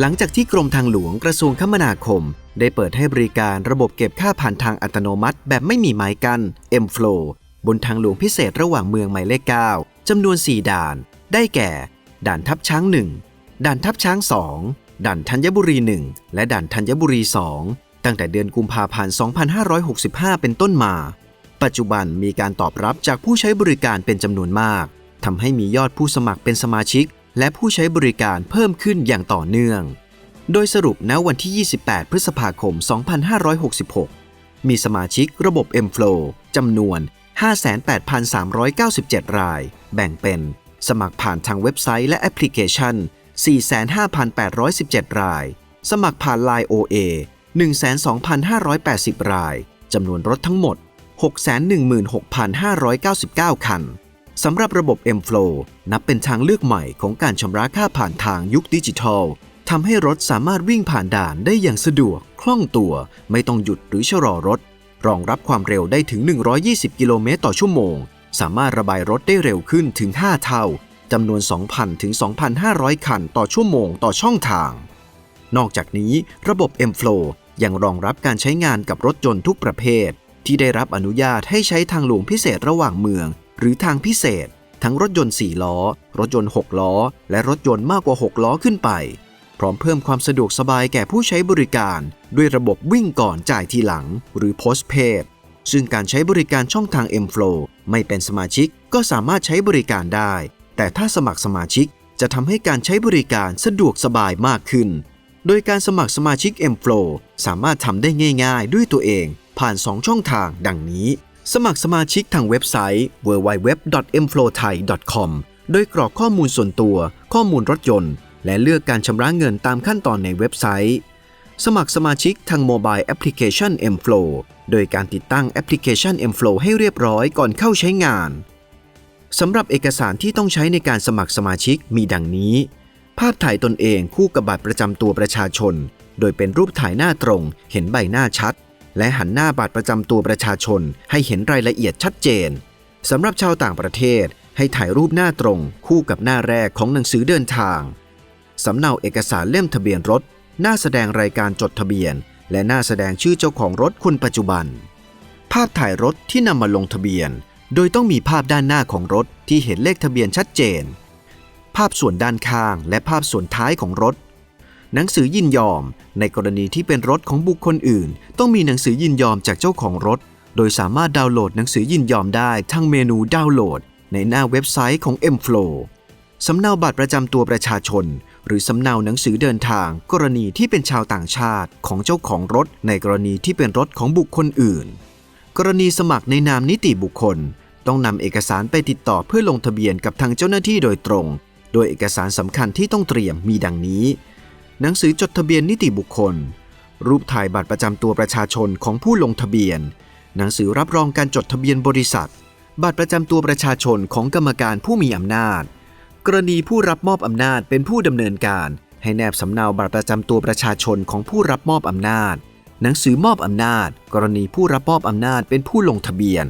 หลังจากที่กรมทางหลวงกระทรวงคมนาคม ได้เปิดให้บริการระบบเก็บค่าผ่านทางอัตโนมัติ แบบไม่มีไม้กั้น M-Flow บนทางหลวงพิเศษระหว่างเมืองหมายเลข 9จำนวน 4 ด่าน ได้แก่ ด่านทับช้าง 1 ด่านทับช้าง 2 ด่านธัญบุรี 1 และด่านธัญบุรี 2 ตั้งแต่เดือนกุมภาพันธ์ 2565 เป็นต้นมา ปัจจุบันมีการตอบรับจากผู้ใช้บริการเป็นจำนวนมากทำให้มียอดผู้สมัครเป็นสมาชิก และผู้ใช้บริการเพิ่มขึ้นอย่างต่อเนื่อง โดยสรุปณวันที่ 28 พฤษภาคม 2566 มีสมาชิกระบบ M-Flow จำนวน 58,397 ราย แบ่งเป็น สมัครผ่านทางเว็บไซต์และแอปพลิเคชัน 45,817 ราย สมัครผ่าน Line OA 12,580 ราย จำนวนรถทั้งหมด 616,599 คัน สำหรับระบบ M-Flow นับเป็นทางเลือกใหม่ของการชำระค่าผ่านทางยุคดิจิทัลทำให้รถสามารถวิ่งผ่านด่านได้อย่างสะดวก คล่องตัว ไม่ต้องหยุดหรือชะลอรถ รองรับความเร็วได้ถึง 120 กิโลเมตรต่อชั่วโมง สามารถระบายรถได้เร็วขึ้นถึง 5 เท่าจำนวน 2,000 ถึง 2,500 คันต่อชั่วโมงต่อช่องทาง นอกจากนี้ระบบ M-Flow ยังรองรับการใช้งานกับรถยนต์ทุกประเภท ที่ได้รับอนุญาตให้ใช้ทางหลวงพิเศษระหว่างเมือง หรือทางพิเศษ ทั้งรถยนต์ 4 ล้อ รถยนต์ 6 ล้อ และรถยนต์มากกว่า 6 ล้อขึ้นไป พร้อมเพิ่มความสะดวกสบายแก่ผู้ใช้บริการ ด้วยระบบวิ่งก่อนจ่ายทีหลัง หรือ postpaid ซึ่งการใช้บริการช่องทาง M-Flow ไม่เป็นสมาชิกก็สามารถใช้บริการได้ แต่ถ้าสมัครสมาชิกจะทำให้การใช้บริการสะดวกสบายมากขึ้น โดยการสมัครสมาชิก M-Flow สามารถทำได้ง่าย ๆ ด้วยตัวเองผ่าน 2 ช่องทางดังนี้ สมัครสมาชิกทางเว็บไซต์ www.mflowthai.com โดยกรอกข้อมูลส่วนตัว ข้อมูลรถยนต์ และเลือกการชำระเงินตามขั้นตอนในเว็บไซต์ สมัครสมาชิกทางโมบายแอปพลิเคชัน M-Flow โดยการติดตั้งแอปพลิเคชัน M-Flow ให้เรียบร้อยก่อนเข้าใช้งานสำหรับเอกสารที่ต้องใช้ในการสมัครสมาชิกมีดังนี้ ภาพถ่ายตนเองคู่กับบัตรประจำตัวประชาชน โดยเป็นรูปถ่ายหน้าตรง เห็นใบหน้าชัด และหันหน้าบัตรประจำตัวประชาชนให้เห็นรายละเอียดชัดเจนสำหรับชาวต่างประเทศให้ถ่ายรูปหน้าตรงคู่กับหน้าแรกของหนังสือเดินทางสำเนาเอกสารเล่มทะเบียนรถ หน้าแสดงรายการจดทะเบียน และหน้าแสดงชื่อเจ้าของรถคนปัจจุบัน ภาพถ่ายรถที่นำมาลงทะเบียน โดยต้องมีภาพด้านหน้าของรถที่เห็นเลขทะเบียนชัดเจน ภาพส่วนด้านข้างและภาพส่วนท้ายของรถ หนังสือยินยอม ในกรณีที่เป็นรถของบุคคลอื่น ต้องมีหนังสือยินยอมจากเจ้าของรถ โดยสามารถดาวน์โหลดหนังสือยินยอมได้ทั้งเมนูดาวน์โหลด ในหน้าเว็บไซต์ของ M-Flow สำเนาบัตรประจำตัวประชาชน หรือสำเนาหนังสือเดินทาง กรณีที่เป็นชาวต่างชาติของเจ้าของรถ ในกรณีที่เป็นรถของบุคคลอื่น กรณีสมัครในนามนิติบุคคล ต้องนำเอกสารไปติดต่อเพื่อลงทะเบียนกับทางเจ้าหน้าที่โดยตรง โดยเอกสารสำคัญที่ต้องเตรียมมีดังนี้ หนังสือจดทะเบียนนิติบุคคล รูปถ่ายบัตรประจำตัวประชาชนของผู้ลงทะเบียน หนังสือรับรองการจดทะเบียนบริษัท บัตรประจำตัวประชาชนของกรรมการผู้มีอำนาจ กรณีผู้รับมอบอำนาจเป็นผู้ดำเนินการ ให้แนบสำเนาบัตรประจำตัวประชาชนของผู้รับมอบอำนาจ หนังสือมอบอำนาจ กรณีผู้รับมอบอำนาจเป็นผู้ลงทะเบียน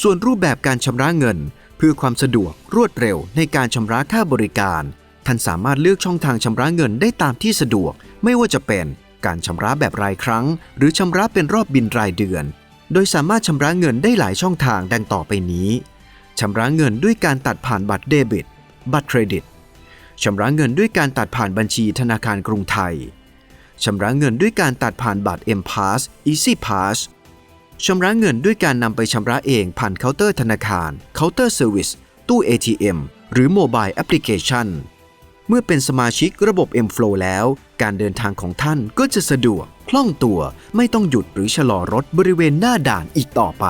ส่วนรูปแบบการชำระเงิน เพื่อความสะดวกรวดเร็วในการชำระค่าบริการ ท่านสามารถเลือกช่องทางชำระเงินได้ตามที่สะดวก ไม่ว่าจะเป็นการชำระแบบรายครั้ง หรือชำระเป็นรอบบินรายเดือน โดยสามารถชำระเงินได้หลายช่องทางดังต่อไปนี้ชำระเงินด้วยการตัดผ่านบัตรเดบิต บัตรเครดิตชำระเงินด้วยการตัดผ่านบัญชีธนาคารกรุงไทยชำระเงินด้วยการตัดผ่านบัตร M Pass Easy Pass ชำระเงินด้วยการนำไปชำระเองผ่านเคาน์เตอร์ธนาคาร เคาน์เตอร์เซอร์วิส ตู้ ATM หรือโมบายแอปพลิเคชัน เมื่อเป็นสมาชิกระบบ M-Flow แล้ว การเดินทางของท่านก็จะสะดวกคล่องตัวไม่ต้องหยุดหรือชะลอรถบริเวณหน้าด่านอีกต่อไป